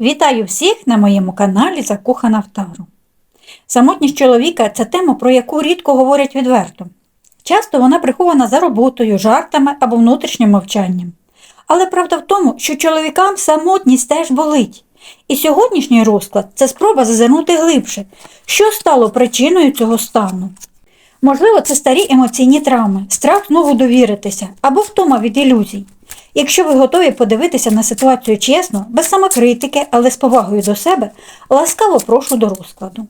Вітаю всіх на моєму каналі Закохана в Тару. Самотність чоловіка це тема, про яку рідко говорять відверто. Часто вона прихована за роботою, жартами або внутрішнім мовчанням. Але правда в тому, що чоловікам самотність теж болить. І сьогоднішній розклад це спроба зазирнути глибше, що стало причиною цього стану. Можливо, це старі емоційні травми, страх знову довіритися або втома від ілюзій. Якщо ви готові подивитися на ситуацію чесно, без самокритики, але з повагою до себе, ласкаво прошу до розкладу.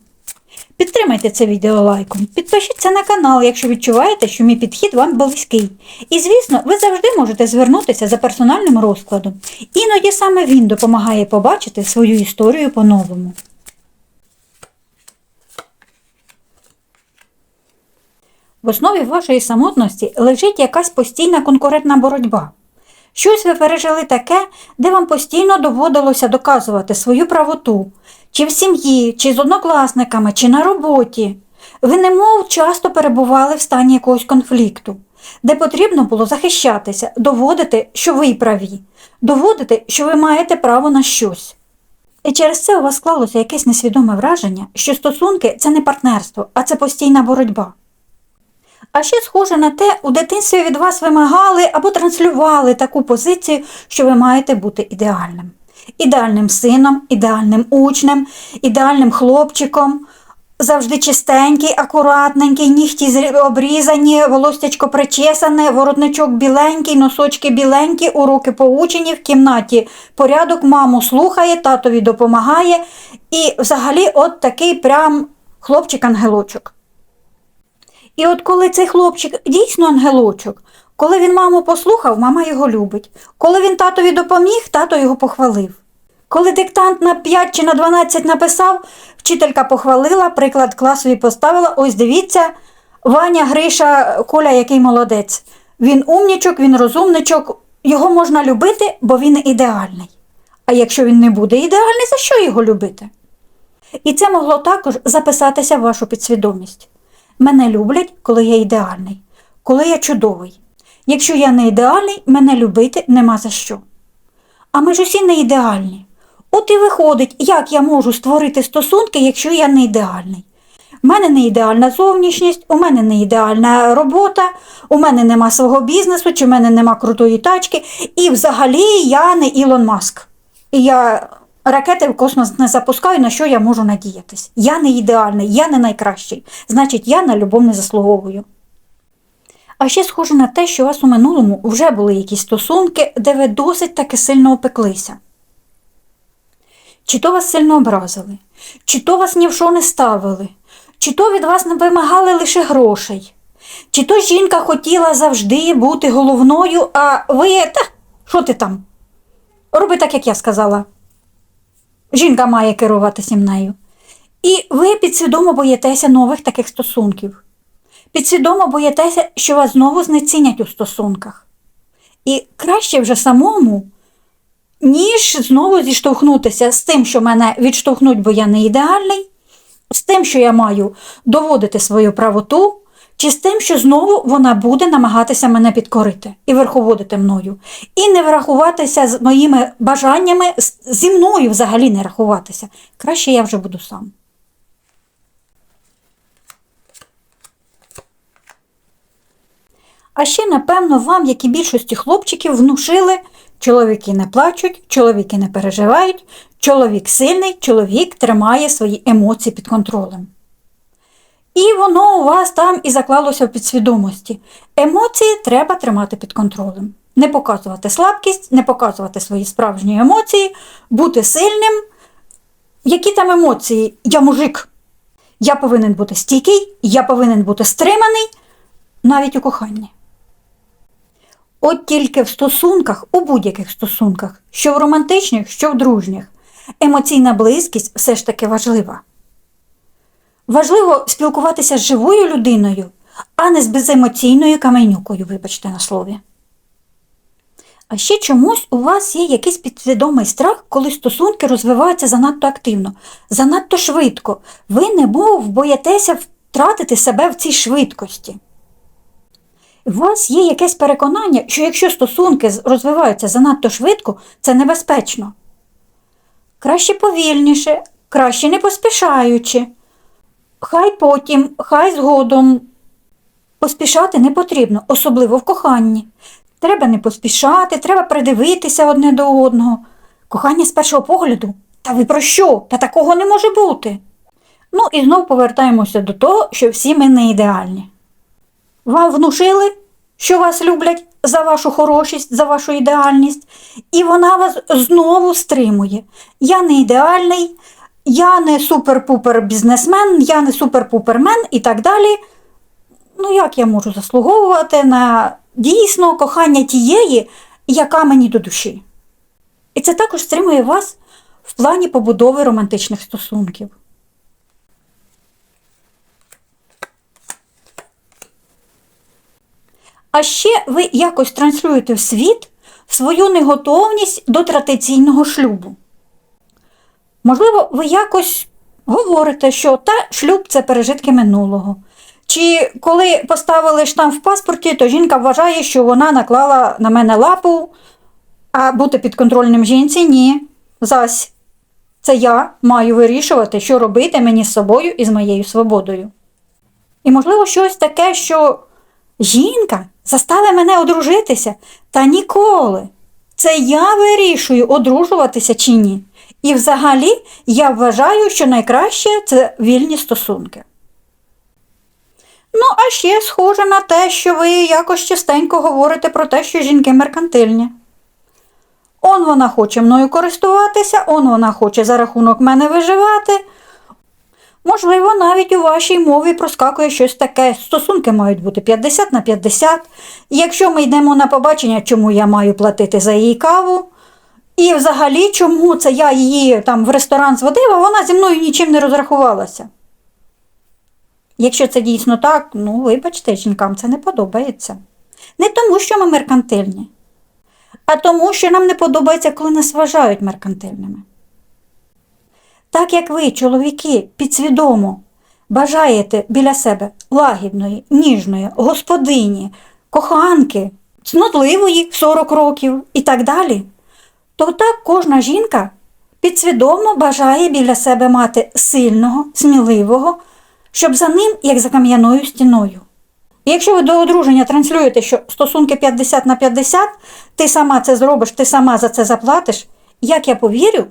Підтримайте це відео лайком, підпишіться на канал, якщо відчуваєте, що мій підхід вам близький. І, звісно, ви завжди можете звернутися за персональним розкладом. Іноді саме він допомагає побачити свою історію по-новому. В основі вашої самотності лежить якась постійна конкурентна боротьба. Щось ви пережили таке, де вам постійно доводилося доказувати свою правоту, чи в сім'ї, чи з однокласниками, чи на роботі. Ви немов часто перебували в стані якогось конфлікту, де потрібно було захищатися, доводити, що ви праві, доводити, що ви маєте право на щось. І через це у вас склалося якесь несвідоме враження, що стосунки це не партнерство, а це постійна боротьба. А ще схоже на те, у дитинстві від вас вимагали або транслювали таку позицію, що ви маєте бути ідеальним. Ідеальним сином, ідеальним учнем, ідеальним хлопчиком, завжди чистенький, акуратненький, нігті обрізані, волостячко причесане, воротничок біленький, носочки біленькі, уроки поучені в кімнаті. Порядок маму слухає, татові допомагає. І взагалі от такий прям хлопчик-ангелочок. І от коли цей хлопчик дійсно ангелочок, коли він маму послухав, мама його любить. Коли він татові допоміг, тато його похвалив. Коли диктант на 5 чи на 12 написав, вчителька похвалила, приклад класові поставила, ось дивіться, Ваня, Гриша, Коля, який молодець. Він умнічок, він розумничок, його можна любити, бо він ідеальний. А якщо він не буде ідеальний, за що його любити? І це могло також записатися в вашу підсвідомість. Мене люблять, коли я ідеальний, коли я чудовий. Якщо я не ідеальний, мене любити нема за що. А ми ж усі не ідеальні. От і виходить, як я можу створити стосунки, якщо я не ідеальний. У мене не ідеальна зовнішність, у мене не ідеальна робота, у мене нема свого бізнесу, чи в мене нема крутої тачки, і взагалі я не Ілон Маск. І я ракети в космос не запускаю, на що я можу надіятись. Я не ідеальний, я не найкращий. Значить, я на любов не заслуговую. А ще схоже на те, що у вас у минулому вже були якісь стосунки, де ви досить таки сильно опеклися. Чи то вас сильно образили, чи то вас ні в що не ставили, чи то від вас не вимагали лише грошей, чи то жінка хотіла завжди бути головною, а ви, та, що ти там? Роби так, як я сказала. Жінка має керувати сім'єю. І ви підсвідомо боїтеся нових таких стосунків. Підсвідомо боїтеся, що вас знову знецінять у стосунках. І краще вже самому, ніж знову зіштовхнутися з тим, що мене відштовхнуть, бо я не ідеальний, з тим, що я маю доводити свою правоту, чи з тим, що знову вона буде намагатися мене підкорити і верховодити мною, і не врахуватися з моїми бажаннями, зі мною взагалі не рахуватися. Краще я вже буду сам. А ще, напевно, вам, як і більшості хлопчиків, внушили, чоловіки не плачуть, чоловіки не переживають, чоловік сильний, чоловік тримає свої емоції під контролем. І воно у вас там і заклалося в підсвідомості. Емоції треба тримати під контролем. Не показувати слабкість, не показувати свої справжні емоції, бути сильним. Які там емоції? Я мужик. Я повинен бути стійкий, я повинен бути стриманий, навіть у коханні. От тільки в стосунках, у будь-яких стосунках, що в романтичних, що в дружніх, емоційна близькість все ж таки важлива. Важливо спілкуватися з живою людиною, а не з беземоційною каменюкою, вибачте на слові. А ще чомусь у вас є якийсь підсвідомий страх, коли стосунки розвиваються занадто активно, занадто швидко. Ви немов боїтеся втратити себе в цій швидкості. У вас є якесь переконання, що якщо стосунки розвиваються занадто швидко, це небезпечно. Краще повільніше, краще не поспішаючи. Хай потім, хай згодом. Поспішати не потрібно, особливо в коханні. Треба не поспішати, треба придивитися одне до одного. Кохання з першого погляду. Та ви про що? Та такого не може бути. Ну і знов повертаємося до того, що всі ми не ідеальні. Вам внушили, що вас люблять за вашу хорошість, за вашу ідеальність, і вона вас знову стримує. Я не ідеальний, я не супер-пупер бізнесмен, я не супер-пупермен і так далі. Ну, як я можу заслуговувати на дійсно кохання тієї, яка мені до душі? І це також стримує вас в плані побудови романтичних стосунків. А ще ви якось транслюєте в світ свою неготовність до традиційного шлюбу. Можливо, ви якось говорите, що та шлюб це пережитки минулого. Чи коли поставили штамп в паспорті, то жінка вважає, що вона наклала на мене лапу, а бути підконтрольним жінці ні. Зась, це я маю вирішувати, що робити мені з собою і з моєю свободою. І, можливо, щось таке, що жінка заставить мене одружитися, та ніколи. Це я вирішую, одружуватися чи ні. І взагалі я вважаю, що найкраще це вільні стосунки. Ну, а ще схоже на те, що ви якось частенько говорите про те, що жінки меркантильні. Он вона хоче мною користуватися, он вона хоче за рахунок мене виживати. Можливо, навіть у вашій мові проскакує щось таке. Стосунки мають бути 50 на 50. Якщо ми йдемо на побачення, чому я маю платити за її каву? І взагалі, чому це я її там в ресторан зводив, а вона зі мною нічим не розрахувалася? Якщо це дійсно так, ну вибачте, жінкам це не подобається. Не тому, що ми меркантильні, а тому, що нам не подобається, коли нас вважають меркантильними. Так як ви, чоловіки, підсвідомо бажаєте біля себе лагідної, ніжної, господині, коханки, цнотливої 40 років і так далі, то так кожна жінка підсвідомо бажає біля себе мати сильного, сміливого, щоб за ним, як за кам'яною стіною. І якщо ви до одруження транслюєте, що стосунки 50 на 50, ти сама це зробиш, ти сама за це заплатиш, як я повірю,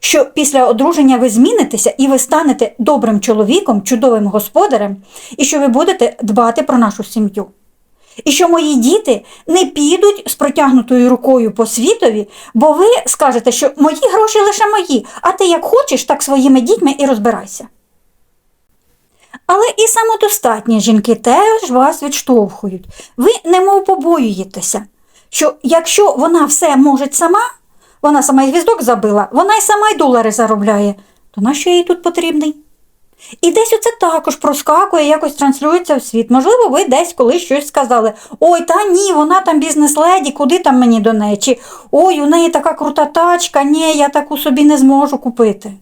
що після одруження ви змінитеся і ви станете добрим чоловіком, чудовим господарем, і що ви будете дбати про нашу сім'ю. І що мої діти не підуть з протягнутою рукою по світові, бо ви скажете, що мої гроші лише мої, а ти як хочеш, так своїми дітьми і розбирайся. Але і самодостатні жінки теж вас відштовхують. Ви немов побоюєтеся, що якщо вона все може сама, вона сама і звіздок забила, вона й сама й долари заробляє, то нащо їй тут потрібний? І десь оце також проскакує, якось транслюється в світ. Можливо, ви десь колись щось сказали. Ой, та ні, вона там бізнес-леді, куди там мені до неї? Чи ой, у неї така крута тачка, ні, я таку собі не зможу купити.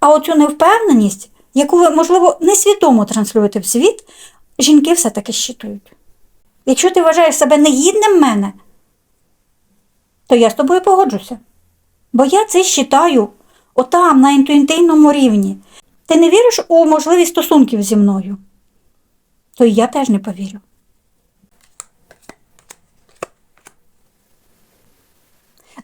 А оцю невпевненість, яку ви, можливо, несвідомо транслюєте в світ, жінки все-таки щитують. Якщо ти вважаєш себе негідним мене, то я з тобою погоджуся. Бо я це щитаю отам, на інтуїтивному рівні. Ти не віриш у можливість стосунків зі мною? То і я теж не повірю.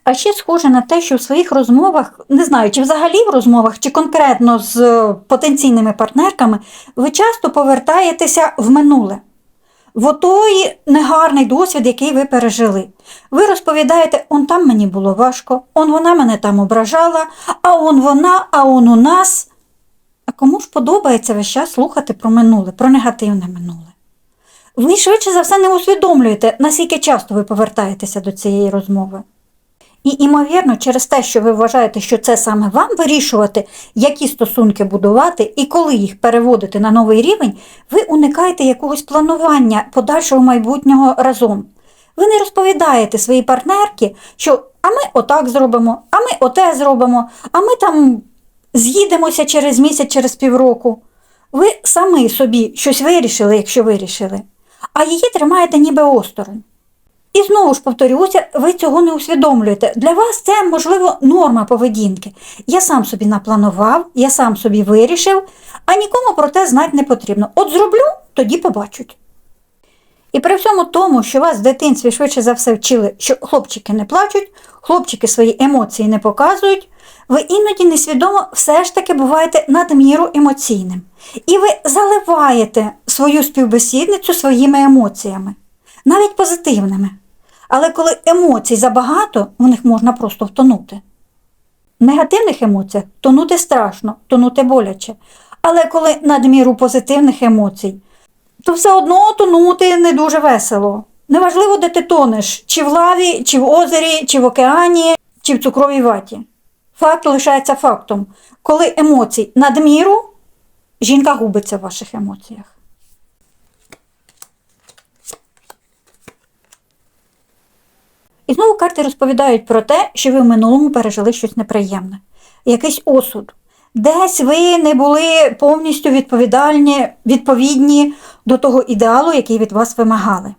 А ще схоже на те, що в своїх розмовах, не знаю, чи взагалі в розмовах, чи конкретно з е, потенційними партнерками, ви часто повертаєтеся в минуле, в той негарний досвід, який ви пережили. Ви розповідаєте, он там мені було важко, он вона мене там ображала, а он вона, а он у нас. Кому ж подобається весь час слухати про минуле, про негативне минуле? Ви швидше за все не усвідомлюєте, наскільки часто ви повертаєтеся до цієї розмови. І, імовірно, через те, що ви вважаєте, що це саме вам вирішувати, які стосунки будувати і коли їх переводити на новий рівень, ви уникаєте якогось планування подальшого майбутнього разом. Ви не розповідаєте своїй партнерці, що а ми отак зробимо, а ми оте зробимо, а ми там з'їдемося через місяць, через півроку. Ви самі собі щось вирішили, якщо вирішили, а її тримаєте ніби осторонь. І знову ж повторюся, ви цього не усвідомлюєте. Для вас це, можливо, норма поведінки. Я сам собі напланував, я сам собі вирішив, а нікому про те знати не потрібно. От зроблю, тоді побачать. І при всьому тому, що вас в дитинстві швидше за все вчили, що хлопчики не плачуть, хлопчики свої емоції не показують, ви іноді несвідомо все ж таки буваєте надміру емоційним. І ви заливаєте свою співбесідницю своїми емоціями, навіть позитивними. Але коли емоцій забагато, в них можна просто втонути. В негативних емоціях тонути страшно, тонути боляче. Але коли надміру позитивних емоцій, то все одно тонути не дуже весело. Неважливо, де ти тонеш, чи в лаві, чи в озері, чи в океані, чи в цукровій ваті. Факт лишається фактом. Коли емоцій надміру, жінка губиться в ваших емоціях. І знову карти розповідають про те, що ви в минулому пережили щось неприємне, якийсь осуд. Десь ви не були повністю відповідальні, відповідні до того ідеалу, який від вас вимагали.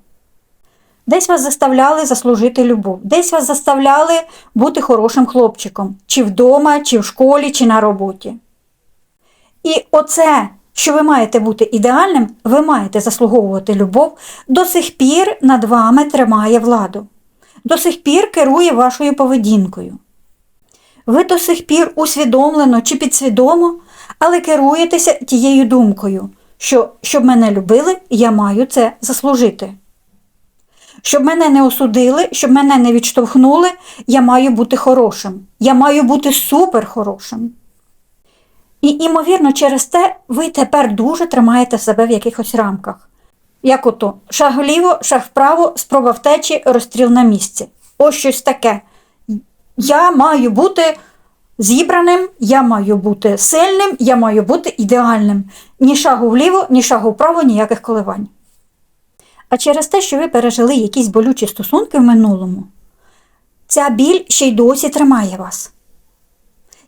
Десь вас заставляли заслужити любов, десь вас заставляли бути хорошим хлопчиком, чи вдома, чи в школі, чи на роботі. І оце, що ви маєте бути ідеальним, ви маєте заслуговувати любов, до сих пір над вами тримає владу, до сих пір керує вашою поведінкою. Ви до сих пір усвідомлено чи підсвідомо, але керуєтеся тією думкою, що щоб мене любили, я маю це заслужити. Щоб мене не осудили, щоб мене не відштовхнули, я маю бути хорошим. Я маю бути суперхорошим. І, імовірно, через те ви тепер дуже тримаєте себе в якихось рамках. Як ото шаг вліво, шаг вправо, спроба втечі, розстріл на місці. Ось щось таке. Я маю бути зібраним, я маю бути сильним, я маю бути ідеальним. Ні шагу вліво, ні шагу вправо, ніяких коливань. А через те, що ви пережили якісь болючі стосунки в минулому, ця біль ще й досі тримає вас.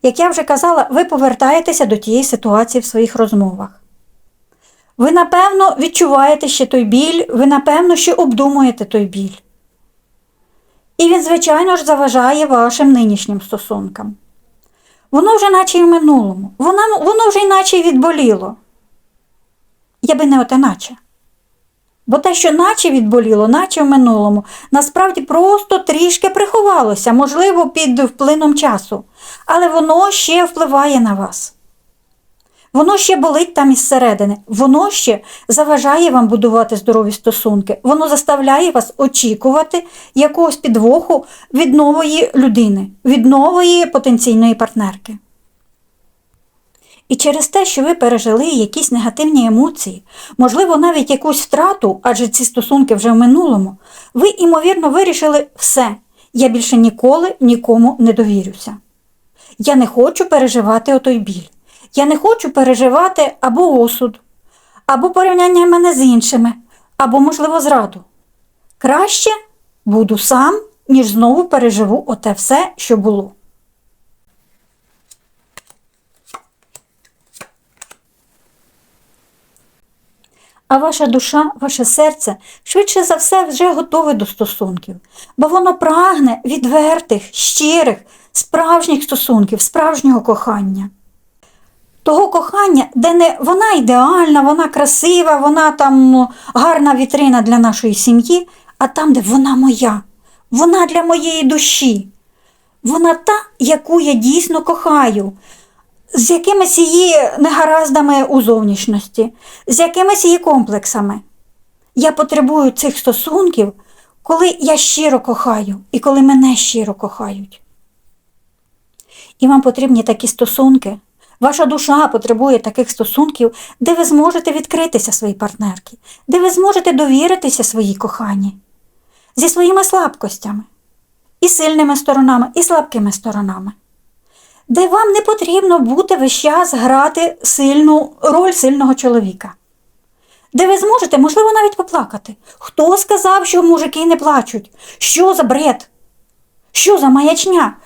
Як я вже казала, ви повертаєтеся до тієї ситуації в своїх розмовах. Ви, напевно, відчуваєте ще той біль, ви, напевно, ще обдумуєте той біль. І він, звичайно ж, заважає вашим нинішнім стосункам. Воно вже наче й в минулому, воно, воно вже й наче й відболіло. Я би не оте наче. Бо те, що наче відболіло, наче в минулому, насправді просто трішки приховалося, можливо, під вплином часу, але воно ще впливає на вас. Воно ще болить там із середини, воно ще заважає вам будувати здорові стосунки, воно заставляє вас очікувати якогось підвоху від нової людини, від нової потенційної партнерки. І через те, що ви пережили якісь негативні емоції, можливо, навіть якусь втрату, адже ці стосунки вже в минулому, ви, ймовірно, вирішили все, я більше ніколи нікому не довірюся. Я не хочу переживати отой біль. Я не хочу переживати або осуд, або порівняння мене з іншими, або, можливо, зраду. Краще буду сам, ніж знову переживу оте все, що було. А ваша душа, ваше серце швидше за все вже готове до стосунків, бо воно прагне відвертих, щирих, справжніх стосунків, справжнього кохання. Того кохання, де не вона ідеальна, вона красива, вона там ну, гарна вітрина для нашої сім'ї, а там, де вона моя, вона для моєї душі. Вона та, яку я дійсно кохаю, з якимись її негараздами у зовнішності, з якимись її комплексами. Я потребую цих стосунків, коли я щиро кохаю і коли мене щиро кохають. І вам потрібні такі стосунки. Ваша душа потребує таких стосунків, де ви зможете відкритися своїй партнерці, де ви зможете довіритися своїй коханій, зі своїми слабкостями, і сильними сторонами, і слабкими сторонами, де вам не потрібно бути весь час грати сильну роль сильного чоловіка, де ви зможете, можливо, навіть поплакати. Хто сказав, що мужики не плачуть? Що за бред? Що за маячня?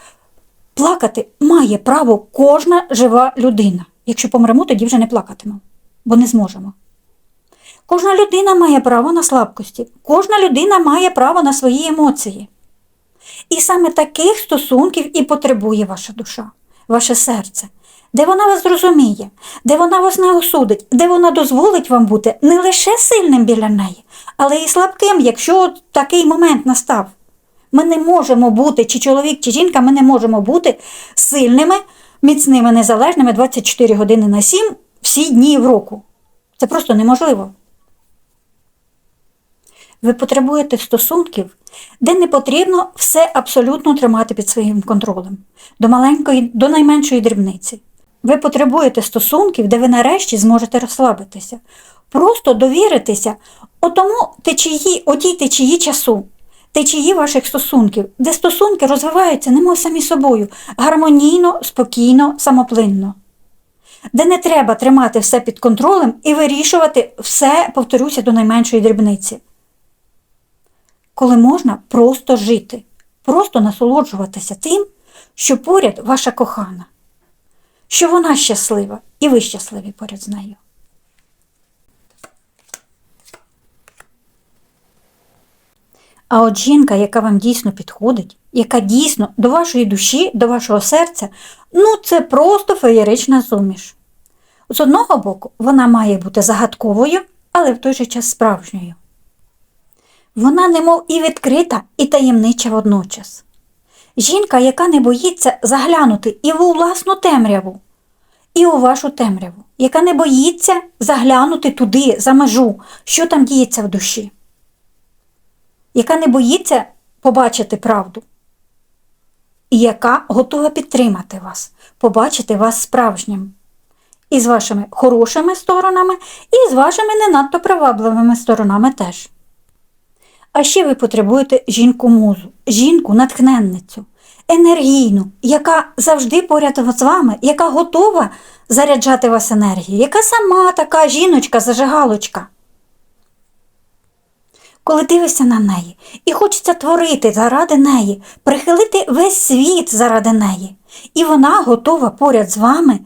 Плакати має право кожна жива людина. Якщо помремо, тоді вже не плакатимемо, бо не зможемо. Кожна людина має право на слабкості, кожна людина має право на свої емоції. І саме таких стосунків і потребує ваша душа, ваше серце, де вона вас зрозуміє, де вона вас не осудить, де вона дозволить вам бути не лише сильним біля неї, але й слабким, якщо такий момент настав. Ми не можемо бути, чи чоловік, чи жінка, ми не можемо бути сильними, міцними, незалежними 24 години на 7 всі дні в року. Це просто неможливо. Ви потребуєте стосунків, де не потрібно все абсолютно тримати під своїм контролем, до маленької, до найменшої дрібниці. Ви потребуєте стосунків, де ви нарешті зможете розслабитися, просто довіритися отому течії, отій течії часу, течії ваших стосунків, де стосунки розвиваються немов самі собою, гармонійно, спокійно, самоплинно. Де не треба тримати все під контролем і вирішувати все, повторюся, до найменшої дрібниці коли можна просто жити, просто насолоджуватися тим, що поряд ваша кохана, що вона щаслива і ви щасливі поряд з нею. А от жінка, яка вам дійсно підходить, яка дійсно до вашої душі, до вашого серця, ну це просто феєрична суміш. З одного боку, вона має бути загадковою, але в той же час справжньою. Вона немов і відкрита, і таємнича водночас. Жінка, яка не боїться заглянути і в власну темряву, і у вашу темряву, яка не боїться заглянути туди, за межу, що там діється в душі, яка не боїться побачити правду, і яка готова підтримати вас, побачити вас справжнім, і з вашими хорошими сторонами, і з вашими не надто привабливими сторонами теж. А ще ви потребуєте жінку-музу, жінку-натхненницю, енергійну, яка завжди поряд з вами, яка готова заряджати вас енергією, яка сама така жіночка-зажигалочка. Коли дивишся на неї і хочеться творити заради неї, прихилити весь світ заради неї, і вона готова поряд з вами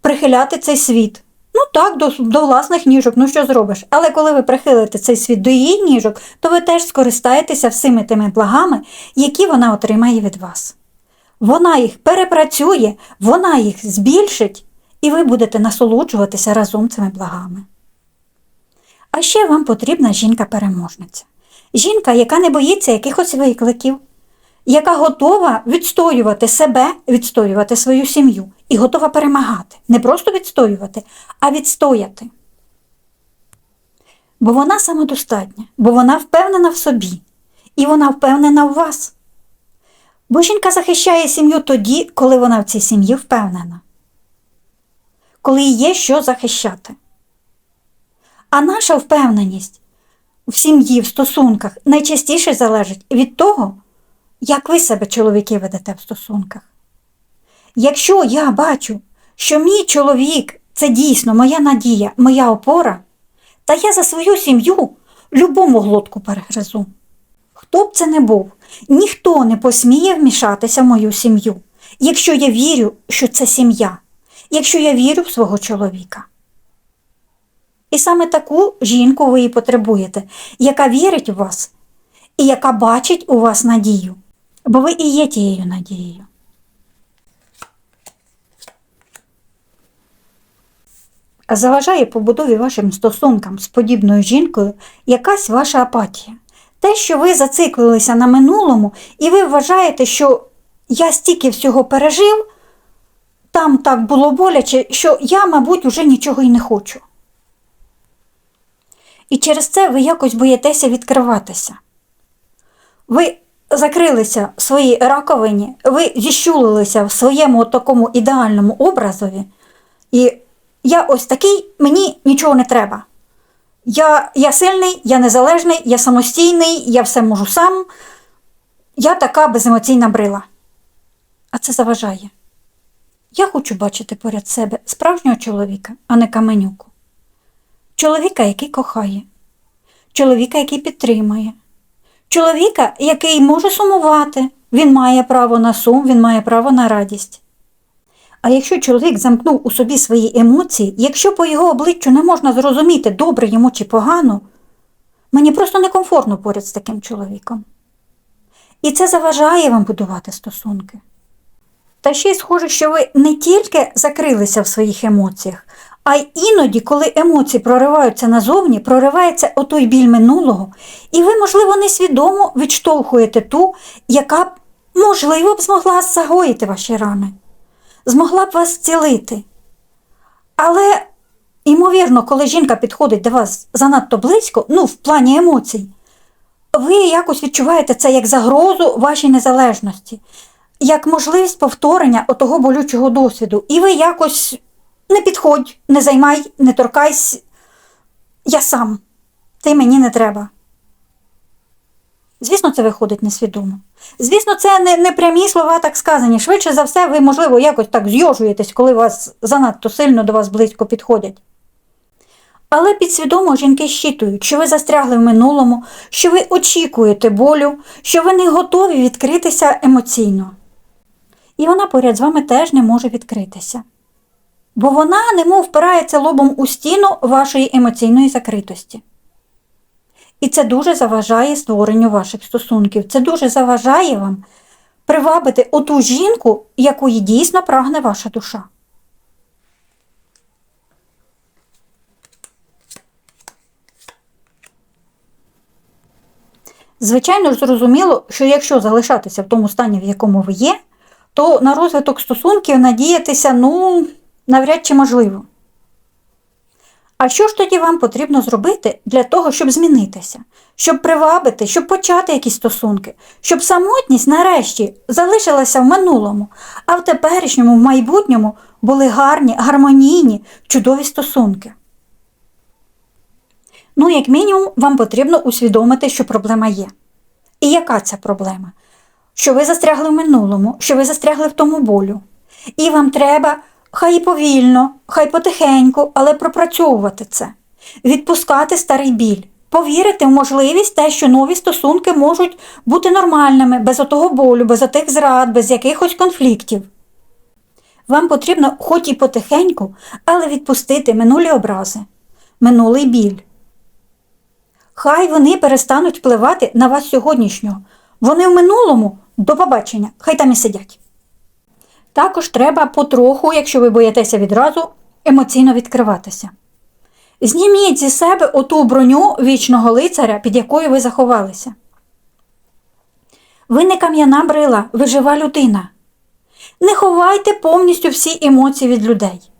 прихиляти цей світ. Ну так, до, до власних ніжок, ну що зробиш? Але коли ви прихилите цей світ до її ніжок, то ви теж скористаєтеся всіми тими благами, які вона отримає від вас. Вона їх перепрацює, вона їх збільшить, і ви будете насолоджуватися разом цими благами. А ще вам потрібна жінка-переможниця. Жінка, яка не боїться якихось викликів, яка готова відстоювати себе, відстоювати свою сім'ю і готова перемагати. Не просто відстоювати, а відстояти. Бо вона самодостатня, бо вона впевнена в собі, і вона впевнена в вас. Бо жінка захищає сім'ю тоді, коли вона в цій сім'ї впевнена, коли є що захищати. А наша впевненість в сім'ї, в стосунках найчастіше залежить від того, як ви себе, чоловіки, ведете в стосунках. Якщо я бачу, що мій чоловік це дійсно моя надія, моя опора, та я за свою сім'ю любому глотку перегризу. Хто б це не був, ніхто не посміє вмішатися в мою сім'ю, якщо я вірю, що це сім'я, якщо я вірю в свого чоловіка. І саме таку жінку ви і потребуєте, яка вірить у вас і яка бачить у вас надію, бо ви і є тією надією. А заважає побудові вашим стосункам з подібною жінкою якась ваша апатія. Те, що ви зациклилися на минулому, і ви вважаєте, що я стільки всього пережив, там так було боляче, що я, мабуть, уже нічого й не хочу. І через це ви якось боїтеся відкриватися. Ви закрилися в своїй раковині, ви зіщулилися в своєму такому ідеальному образові, і я ось такий, мені нічого не треба. Я, Я сильний, я незалежний, я самостійний, я все можу сам. Я така беземоційна брила. А це заважає. Я хочу бачити поряд себе справжнього чоловіка, а не каменюку. Чоловіка, який кохає, чоловіка, який підтримує, чоловіка, який може сумувати, він має право на сум, він має право на радість. А якщо чоловік замкнув у собі свої емоції, якщо по його обличчю не можна зрозуміти, добре йому чи погано, мені просто некомфортно поряд з таким чоловіком. І це заважає вам будувати стосунки. Та ще й схоже, що ви не тільки закрилися в своїх емоціях, а іноді, коли емоції прориваються назовні, проривається отой біль минулого, і ви, можливо, несвідомо відштовхуєте ту, яка б, можливо б, змогла загоїти ваші рани, змогла б вас зцілити. Але, ймовірно, коли жінка підходить до вас занадто близько, ну, в плані емоцій, ви якось відчуваєте це як загрозу вашій незалежності, як можливість повторення отого болючого досвіду. І ви якось не підходь, не займай, не торкайся. Я сам. Ти мені не треба. Звісно, це виходить несвідомо. Звісно, це не, не прямі слова так сказані. Швидше за все, ви, можливо, якось так зйожуєтесь, коли вас занадто сильно до вас близько підходять. Але підсвідомо жінки щитують, що ви застрягли в минулому, що ви очікуєте болю, що ви не готові відкритися емоційно. І вона поряд з вами теж не може відкритися. Бо вона немов впирається лобом у стіну вашої емоційної закритості. І це дуже заважає створенню ваших стосунків. Це дуже заважає вам привабити оту жінку, якої дійсно прагне ваша душа. Звичайно ж, зрозуміло, що якщо залишатися в тому стані, в якому ви є, то на розвиток стосунків надіятися, ну, навряд чи можливо. А що ж тоді вам потрібно зробити для того, щоб змінитися, щоб привабити, щоб почати якісь стосунки, щоб самотність нарешті залишилася в минулому, а в теперішньому, в майбутньому були гарні, гармонійні, чудові стосунки? Ну, як мінімум, вам потрібно усвідомити, що проблема є. І яка ця проблема? Що ви застрягли в минулому, що ви застрягли в тому болю. І вам треба, хай і повільно, хай потихеньку, але пропрацьовувати це, відпускати старий біль, повірити в можливість те, що нові стосунки можуть бути нормальними, без отого болю, без отих зрад, без якихось конфліктів. Вам потрібно, хоч і потихеньку, але відпустити минулі образи, минулий біль. Хай вони перестануть впливати на вас сьогоднішнього. Вони в минулому до побачення, хай там і сидять. Також треба потроху, якщо ви боїтеся відразу, емоційно відкриватися. Зніміть зі себе оту броню вічного лицаря, під якою ви заховалися. Ви не кам'яна брила, ви жива людина. Не ховайте повністю всі емоції від людей.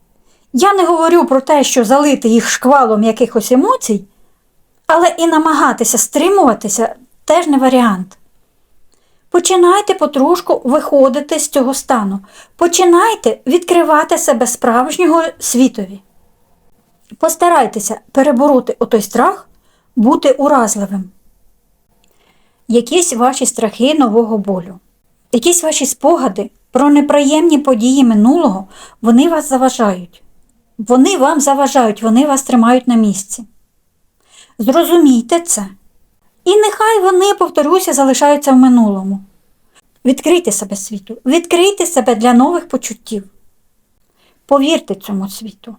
Я не говорю про те, що залити їх шквалом якихось емоцій, але і намагатися стримуватися теж не варіант. Починайте потрошку виходити з цього стану. Починайте відкривати себе справжнього світові. Постарайтеся перебороти отой страх, бути уразливим. Якісь ваші страхи нового болю, якісь ваші спогади про неприємні події минулого, вони вас заважають. Вони вам заважають, вони вас тримають на місці. Зрозумійте це. І нехай вони, повторюся, залишаються в минулому. Відкрийте себе світу, відкрийте себе для нових почуттів. Повірте цьому світу.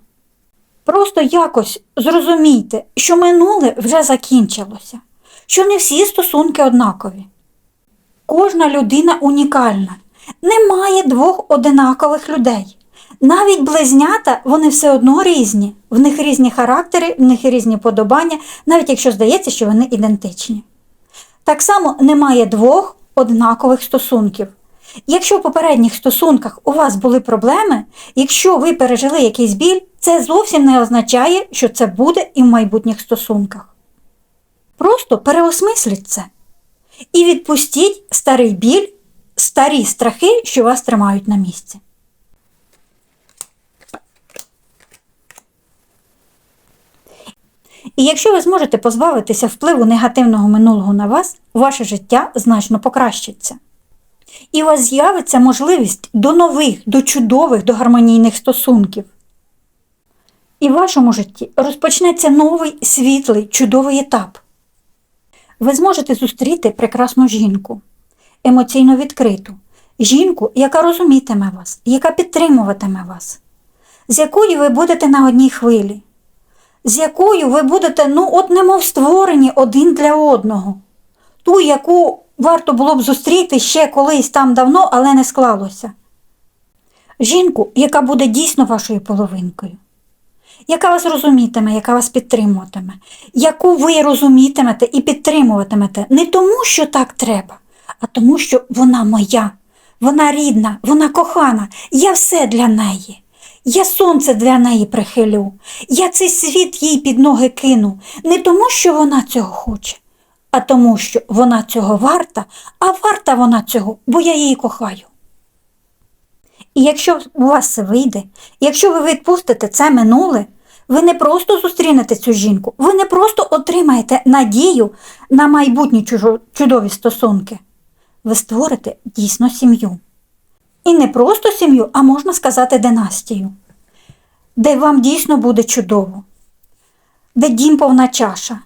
Просто якось зрозумійте, що минуле вже закінчилося, що не всі стосунки однакові. Кожна людина унікальна. Немає двох одинакових людей. Навіть близнята вони все одно різні, в них різні характери, в них різні подобання, навіть якщо здається, що вони ідентичні. Так само немає двох однакових стосунків. Якщо в попередніх стосунках у вас були проблеми, якщо ви пережили якийсь біль, це зовсім не означає, що це буде і в майбутніх стосунках. Просто переосмисліть це і відпустіть старий біль, старі страхи, що вас тримають на місці. І якщо ви зможете позбавитися впливу негативного минулого на вас, ваше життя значно покращиться. І у вас з'явиться можливість до нових, до чудових, до гармонійних стосунків. І в вашому житті розпочнеться новий світлий, чудовий етап. Ви зможете зустріти прекрасну жінку, емоційно відкриту, жінку, яка розумітиме вас, яка підтримуватиме вас, з якою ви будете на одній хвилі, з якою ви будете, ну, от немов створені один для одного, ту, яку варто було б зустріти ще колись там давно, але не склалося. Жінку, яка буде дійсно вашою половинкою, яка вас розумітиме, яка вас підтримуватиме, яку ви розумітимете і підтримуватимете. Не тому, що так треба, а тому, що вона моя, вона рідна, вона кохана, я все для неї. Я сонце для неї прихилю, я цей світ їй під ноги кину, не тому, що вона цього хоче, а тому, що вона цього варта, а варта вона цього, бо я її кохаю. І якщо у вас вийде, якщо ви відпустите це минуле, ви не просто зустрінете цю жінку, ви не просто отримаєте надію на майбутні чудові стосунки. Ви створите дійсно сім'ю. І не просто сім'ю, а можна сказати династію, де вам дійсно буде чудово, де дім повна чаша,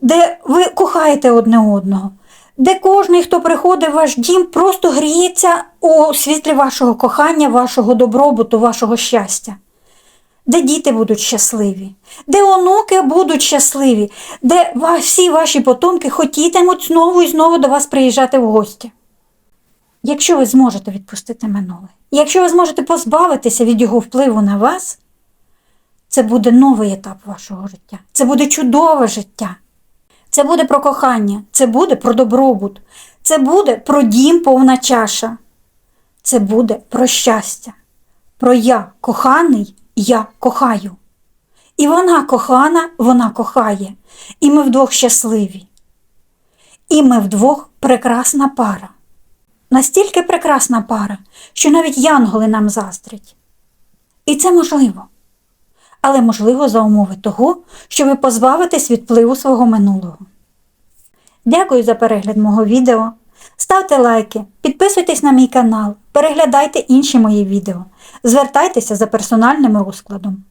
де ви кохаєте одне одного, де кожен, хто приходить в ваш дім, просто гріється у світлі вашого кохання, вашого добробуту, вашого щастя. Де діти будуть щасливі, де онуки будуть щасливі, де всі ваші потомки хотітимуть знову і знову до вас приїжджати в гості. Якщо ви зможете відпустити минуле, якщо ви зможете позбавитися від його впливу на вас, це буде новий етап вашого життя. Це буде чудове життя. Це буде про кохання, це буде про добробут, це буде про дім повна чаша. Це буде про щастя, про я коханий, я кохаю. І вона кохана, вона кохає. І ми вдвох щасливі. І ми вдвох прекрасна пара. Настільки прекрасна пара, що навіть янголи нам заздрять. І це можливо. Але можливо за умови того, що ви позбавитесь від впливу свого минулого. Дякую за перегляд мого відео. Ставте лайки, підписуйтесь на мій канал, переглядайте інші мої відео, звертайтеся за персональним розкладом.